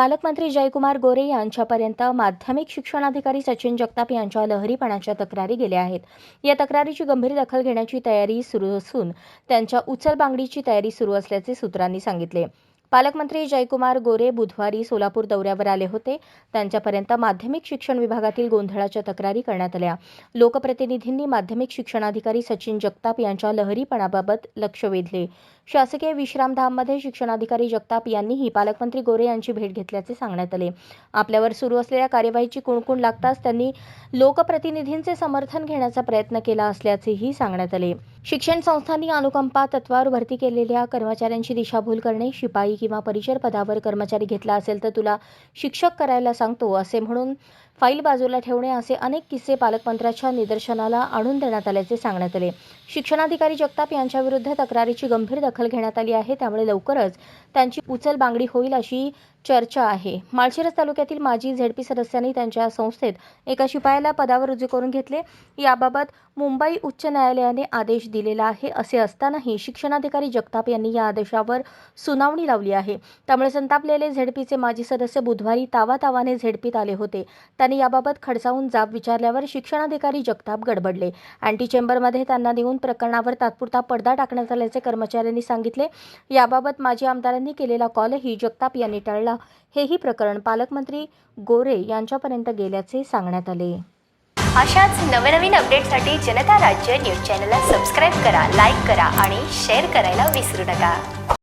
पालकमंत्री जयकुमार गोरे यांच्यापर्यंत माध्यमिक शिक्षणाधिकारी सचिन जगताप यांच्या लहरीपणाच्या तक्रारी गेल्या आहेत. या तक्रारीची गंभीर दखल घेण्याची तयारी सुरू असून त्यांच्या उचलबांगडीची तयारी सुरू असल्याचे सूत्रांनी सांगितले. पालकमंत्री जयकुमार गोरे बुधवारी सोलापूर दौऱ्यावर आले होते. त्यांच्यापर्यंत माध्यमिक शिक्षण विभागातील गोंधळाच्या तक्रारी करण्यात आल्या. लोकप्रतिनिधींनी माध्यमिक शिक्षणाधिकारी सचिन जगताप यांच्या लहरीपणाबाबत लक्ष वेधले. शासकीय विश्रामधाममध्ये शिक्षणाधिकारी जगताप यांनीही पालकमंत्री गोरे यांची भेट घेतल्याचे सांगण्यात आले. आपल्यावर सुरू असलेल्या कार्यवाहीची कुणकुण लागताच त्यांनी लोकप्रतिनिधींचे समर्थन घेण्याचा प्रयत्न केला असल्याचेही सांगण्यात आले. शिक्षण संस्थांनी अनुकंपा तत्वावर भरती केलेल्या कर्मचाऱ्यांची दिशाभूल करणे शिपाई किंवा परिचर पदावर कर्मचारी घेतला असेल तर तुला शिक्षक करायला सांगतो असे म्हणून फाईल बाजूला ठेवणे असे अनेक किस्से पालकमंत्र्याच्या निदर्शनाला आणून देण्यात आल्याचे सांगण्यात आले. शिक्षणाधिकारी जगताप यांच्याविरुद्ध तक्रारीची गंभीर दखल घेण्यात आली आहे. त्यामुळे लवकरच त्यांची उचलबांगडी होईल अशी चर्चा आहे. माळशिरस तालुक्यातील माजी झेडपी सदस्यांनी त्यांच्या संस्थेत एका शिपायाला पदावर रुजू करून घेतले. याबाबत मुंबई उच्च न्यायालयाने आदेश दिलेला आहे असे असतानाही शिक्षणाधिकारी जगताप यांनी या आदेशावर सुनावणी लावली आहे. त्यामुळे संतापलेले झेडपीचे माजी सदस्य बुधवारी तावातावाने झेडपीत आले होते. त्यांनी याबाबत खडसावून जाब विचारल्यावर शिक्षणाधिकारी जगताप गडबडले. अँटी चेंबरमध्ये त्यांना नेऊन प्रकरणावर तात्पुरता पडदा टाकण्यात आल्याचे कर्मचाऱ्यांनी सांगितले. याबाबत माजी आमदारांनी केलेला कॉलही जगताप यांनी टाळला. हेही प्रकरण पालकमंत्री गोरे यांच्यापर्यंत गेल्याचे सांगण्यात आले. अशाच नवनवीन अपडेटसाठी जनता राज्य न्यूज चॅनलला सबस्क्राईब करा लाईक करा आणि शेअर करायला विसरू नका.